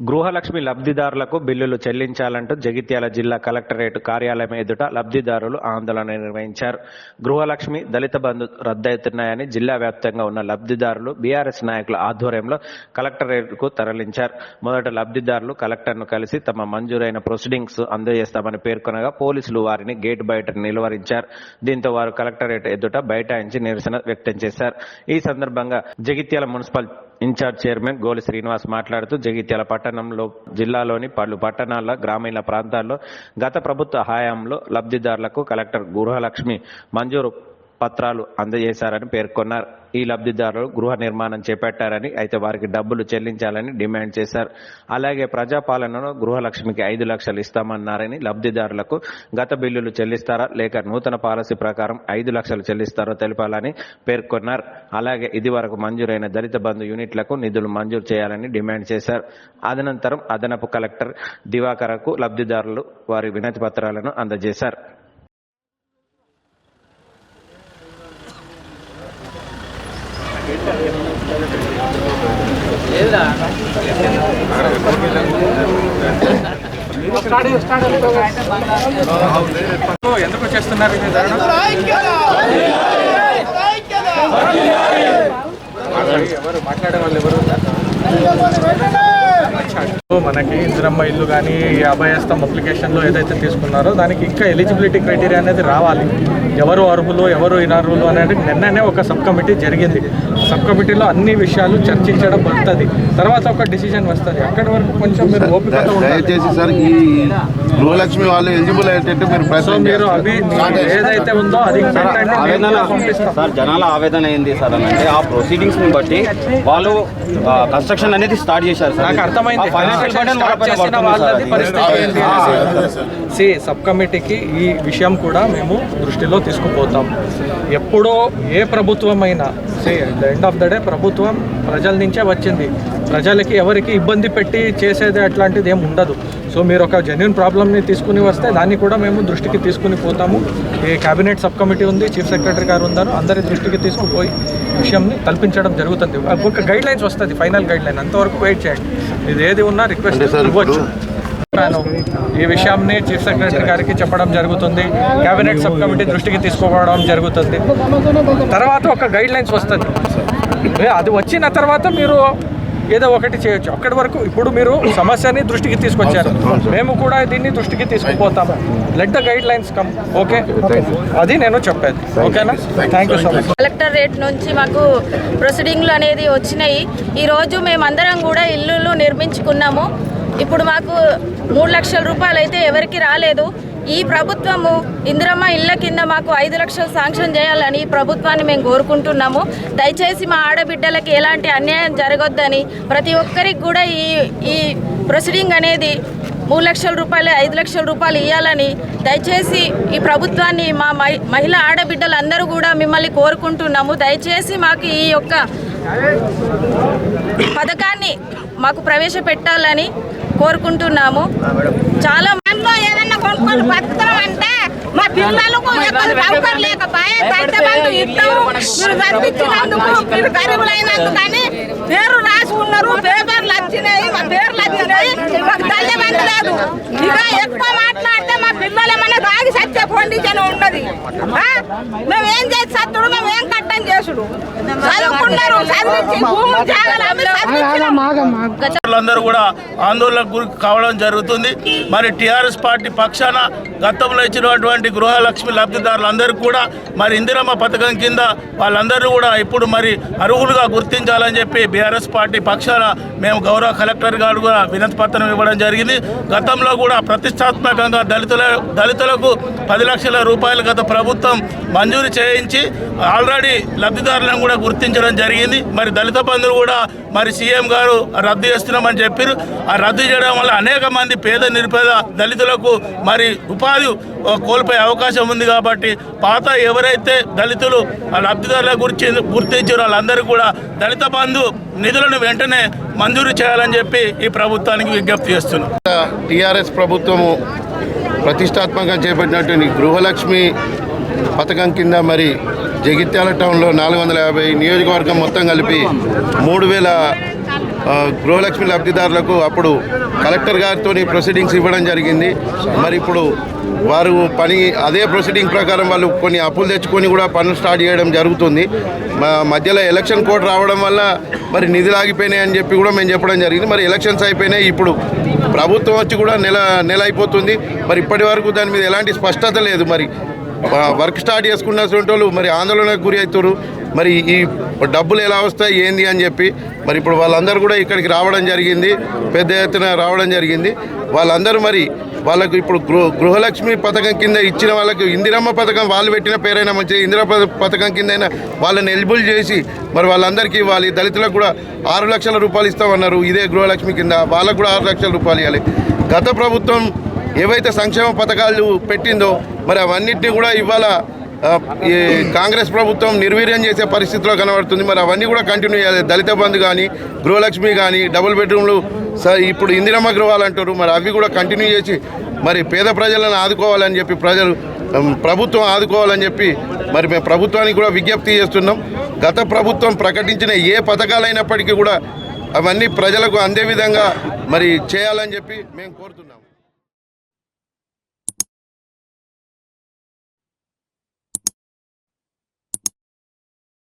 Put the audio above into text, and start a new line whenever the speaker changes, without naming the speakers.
గృహలక్ష్మి లబ్ధిదారులకు బిల్లులు చెల్లించాలంటూ జగిత్యాల జిల్లా కలెక్టరేట్ కార్యాలయం ఎదుట లబ్ధిదారులు ఆందోళన నిర్వహించారు. గృహలక్ష్మి దళిత బంధు రద్దవుతున్నాయని జిల్లా వ్యాప్తంగా ఉన్న లబ్ధిదారులు బీఆర్ఎస్ నాయకుల ఆధ్వర్యంలో కలెక్టరేట్కు తరలించారు. మొదట లబ్ధిదారులు కలెక్టర్ను కలిసి తమ మంజూరైన ప్రొసీడింగ్స్ అందజేస్తామని పేర్కొనగా పోలీసులు వారిని గేట్ బయట నిలువరించారు. దీంతో వారు కలెక్టరేట్ ఎదుట బైఠాయించి నిరసన వ్యక్తం చేశారు. ఈ సందర్భంగా జగిత్యాల మున్సిపల్ ఇన్ఛార్జ్ చైర్మన్ గోలి శ్రీనివాస్ మాట్లాడుతూ జగిత్యాల పట్టణంలో జిల్లాలోని పలు పట్టణాల గ్రామీణ ప్రాంతాల్లో గత ప్రభుత్వ హయాంలో లబ్ధిదారులకు కలెక్టర్ గృహలక్ష్మి మంజూరు పత్రాలు అందజేశారని పేర్కొన్నారు. ఈ లబ్ధిదారులు గృహ నిర్మాణం చేపట్టారని అయితే వారికి డబ్బులు చెల్లించాలని డిమాండ్ చేశారు. అలాగే ప్రజాపాలనలో గృహలక్ష్మికి ఐదు లక్షలు ఇస్తామన్నారని లబ్ధిదారులకు గత బిల్లులు చెల్లిస్తారా లేక నూతన పాలసీ ప్రకారం ఐదు లక్షలు చెల్లిస్తారో తెలపాలని పేర్కొన్నారు. అలాగే ఇది వరకు మంజూరైన దళిత బంధు యూనిట్లకు నిధులు మంజూరు చేయాలని డిమాండ్ చేశారు. అదనంతరం అదనపు కలెక్టర్ దివాకరకు లబ్ధిదారులు వారి వినతి పత్రాలను అందజేశారు.
ఎందుకు చేస్తున్నారు మాట్లాడే వాళ్ళు ఎవరు? మనకి ఇందిరమ్మ ఇల్లు కానీ ఈ అభయస్థం అప్లికేషన్లో ఏదైతే తీసుకున్నారో దానికి ఇంకా ఎలిజిబిలిటీ క్రైటీరియా అనేది రావాలి. ఎవరు అర్హులు ఎవరు ఇనర్హులు అనేది నిన్ననే ఒక సబ్ కమిటీ జరిగింది. సబ్ కమిటీలో అన్ని విషయాలు చర్చించడం పడుతుంది. తర్వాత ఒక డిసిజన్ వస్తుంది. అక్కడి వరకు కొంచెం మీరు ఓపిక
దయచేసి సార్ ఈ గృహలక్ష్మి వాళ్ళు ఎలిజిబుల్ అయ్యేటట్టు మీరు ప్రయత్నం
మీరు అవి ఏదైతే ఉందో అది
సార్ జనాల ఆవేదన ఏంది సార్ అని అంటే ఆ ప్రొసీడింగ్స్ని బట్టి వాళ్ళు కన్స్ట్రక్షన్ అనేది స్టార్ట్ చేశారు సార్.
నాకు అర్థమైంది. సి సబ్ కమిటీకి ఈ విషయం కూడా మేము దృష్టిలో తీసుకుపోతాం. ఎప్పుడో ఏ ప్రభుత్వమైనా C the end of the day ప్రభుత్వం ప్రజల నుంచే వచ్చింది. ప్రజలకి ఎవరికి ఇబ్బంది పెట్టి చేసేది అట్లాంటిది ఏం ఉండదు. సో మీరు ఒక జెన్యున్ ప్రాబ్లమ్ని తీసుకుని వస్తే దాన్ని కూడా మేము దృష్టికి తీసుకుని పోతాము. ఈ కేబినెట్ సబ్ కమిటీ ఉంది చీఫ్ సెక్రటరీ గారు ఉన్నారు అందరి దృష్టికి తీసుకుపోయి విషయంని కల్పించడం జరుగుతుంది. ఒక గైడ్ లైన్స్ వస్తుంది ఫైనల్ గైడ్ లైన్ అంతవరకు వెయిట్ చేయండి. ఇది ఏది ఉన్నా రిక్వెస్ట్ ఇవ్వచ్చు. ఈ విషయాన్ని చీఫ్ సెక్రటరీ గారికి చెప్పడం జరుగుతుంది. కేబినెట్ సబ్ కమిటీ దృష్టికి తీసుకోవడం జరుగుతుంది. తర్వాత ఒక గైడ్ లైన్స్ వస్తుంది అది వచ్చిన తర్వాత మీరు ఏదో ఒకటి చేయొచ్చు. అక్కడి వరకు ఇప్పుడు మీరు సమస్యని దృష్టికి తీసుకొచ్చారు. మేము కూడా దీన్ని దృష్టికి తీసుకుపోతాము let the guidelines come okay అది నేను చెప్పేది. ఓకేనా thank you so much
collectorate నుంచి మాకు ప్రొసీడింగ్లు అనేది వచ్చినాయి. ఈరోజు మేమందరం కూడా ఇల్లులు నిర్మించుకున్నాము. ఇప్పుడు మాకు మూడు లక్షల రూపాయలు అయితే ఎవరికి రాలేదు. ఈ ప్రభుత్వము ఇందిరమ్మ ఇళ్ళ కింద మాకు ఐదు లక్షలు శాంక్షన్ చేయాలని ఈ ప్రభుత్వాన్ని మేము కోరుకుంటున్నాము. దయచేసి మా ఆడబిడ్డలకి ఎలాంటి అన్యాయం జరగొద్దని ప్రతి ఒక్కరికి కూడా ఈ ఈ ప్రొసీడింగ్ అనేది మూడు లక్షల రూపాయలు ఐదు లక్షల రూపాయలు ఇవ్వాలని దయచేసి ఈ ప్రభుత్వాన్ని మా మహి- మహిళా ఆడబిడ్డలందరూ కూడా మిమ్మల్ని కోరుకుంటున్నాము. దయచేసి మాకు ఈ యొక్క పథకాన్ని మాకు ప్రవేశపెట్టాలని కోరుకుంటున్నాము. చాలా
కొనుక్కొని బతుకుతాం అంటే మా పిల్లలకు సౌకర్యం లేకపోయే దళిత బంధు ఇస్తాము మీరు చదివించినందుకు మీరు గరీబులైనందుకని పేరు రాసి ఉన్నారు పేపర్లు వచ్చినాయి. మా పేర్లు వచ్చినాయి. మాకు తల్లి లేదు. ఇక ఎక్కువ మాట్లాడితే మా పిల్లలు తాగి సత్య పొందించని ఉన్నది మేము ఏం చేసి సత్తుడు మేము ఏం కట్టం చేసుడు? చదువుకున్నారు చదివించి భూములు అమ్మి చదివించినాం.
కూడా ఆందోళనకు గురి కావడం జరుగుతుంది. మరి టీఆర్ఎస్ పార్టీ పక్షాన గతంలో ఇచ్చినటువంటి గృహలక్ష్మి లబ్ధిదారులందరూ కూడా మరి ఇందిరమ్మ పథకం కింద వాళ్ళందరూ కూడా ఇప్పుడు మరి అర్హులుగా గుర్తించాలని చెప్పి బీఆర్ఎస్ పార్టీ పక్షాన మేము గౌరవ కలెక్టర్ గారు కూడా వినతి పత్రం ఇవ్వడం జరిగింది. గతంలో కూడా ప్రతిష్టాత్మకంగా దళితుల దళితులకు పది లక్షల రూపాయలు గత ప్రభుత్వం మంజూరు చేయించి ఆల్రెడీ లబ్ధిదారులను కూడా గుర్తించడం జరిగింది. మరి దళిత బంధువులు కూడా మరి సీఎం గారు రద్దు చేస్తున్నామని చెప్పారు. ఆ రద్దు చేయడం వల్ల అనేక మంది పేద నిరుపేద దళితులకు మరి ఉపాధి కోల్పోయే అవకాశం ఉంది కాబట్టి పాత ఎవరైతే దళితులు ఆ లబ్ధిదారుల గురించి గుర్తించారో వాళ్ళందరూ కూడా దళిత బంధు నిధులను వెంటనే మంజూరు చేయాలని చెప్పి ఈ ప్రభుత్వానికి విజ్ఞప్తి చేస్తున్నాం.
టీఆర్ఎస్ ప్రభుత్వము ప్రతిష్టాత్మకంగా చేపట్టినటువంటి గృహలక్ష్మి పథకం కింద మరి జగిత్యాల టౌన్లో నాలుగు వందల యాభై నియోజకవర్గం మొత్తం కలిపి మూడు వేల గృహలక్ష్మి లబ్ధిదారులకు అప్పుడు కలెక్టర్ గారితో ప్రొసీడింగ్స్ ఇవ్వడం జరిగింది. మరి ఇప్పుడు వారు పని అదే ప్రొసీడింగ్ ప్రకారం వాళ్ళు కొన్ని అప్పులు తెచ్చుకొని కూడా పనులు స్టార్ట్ చేయడం జరుగుతుంది. మధ్యలో ఎలక్షన్ కోడ్ రావడం వల్ల మరి నిధులు ఆగిపోయినాయి అని చెప్పి కూడా మేము చెప్పడం జరిగింది. మరి ఎలక్షన్స్ అయిపోయినాయి ఇప్పుడు ప్రభుత్వం వచ్చి కూడా నెల నెల అయిపోతుంది. మరి ఇప్పటి వరకు దాని మీద ఎలాంటి స్పష్టత లేదు. మరి వర్క్ స్టార్ట్ చేసుకున్న వాళ్ళు మరి ఆందోళనకు గురి అవుతారు మరి ఈ డబ్బులు ఎలా వస్తాయి ఏంది అని చెప్పి మరి ఇప్పుడు వాళ్ళందరూ కూడా ఇక్కడికి రావడం జరిగింది పెద్ద ఎత్తున రావడం జరిగింది. వాళ్ళందరూ మరి వాళ్ళకు ఇప్పుడు గృహ గృహలక్ష్మి పథకం కింద ఇచ్చిన వాళ్ళకి ఇందిరమ్మ పథకం వాళ్ళు పెట్టిన పేరైనా మంచిది ఇందిరా పథకం కింద వాళ్ళని ఎలిబుల్ చేసి మరి వాళ్ళందరికీ ఇవ్వాలి. దళితులకు కూడా ఆరు లక్షల రూపాయలు ఇస్తామన్నారు ఇదే గృహలక్ష్మి కింద వాళ్ళకు కూడా ఆరు లక్షల రూపాయలు ఇవ్వాలి. గత ప్రభుత్వం ఏవైతే సంక్షేమ పథకాలు పెట్టిందో మరి అవన్నిటిని కూడా ఇవాళ ఈ కాంగ్రెస్ ప్రభుత్వం నిర్వీర్యం చేసే పరిస్థితిలో కనబడుతుంది. మరి అవన్నీ కూడా కంటిన్యూ చేయాలి. దళిత బంధు కానీ గృహలక్ష్మి కానీ డబుల్ బెడ్రూమ్లు ఇప్పుడు ఇందిరమ్మ గృహాలు అంటారు. మరి అవి కూడా కంటిన్యూ చేసి మరి పేద ప్రజలను ఆదుకోవాలని చెప్పి ప్రజలు ప్రభుత్వం ఆదుకోవాలని చెప్పి మరి మేము ప్రభుత్వానికి కూడా విజ్ఞప్తి చేస్తున్నాం. గత ప్రభుత్వం ప్రకటించిన ఏ పథకాలైనప్పటికీ కూడా అవన్నీ ప్రజలకు అందే విధంగా మరి చేయాలని చెప్పి మేము కోరుతున్నాం.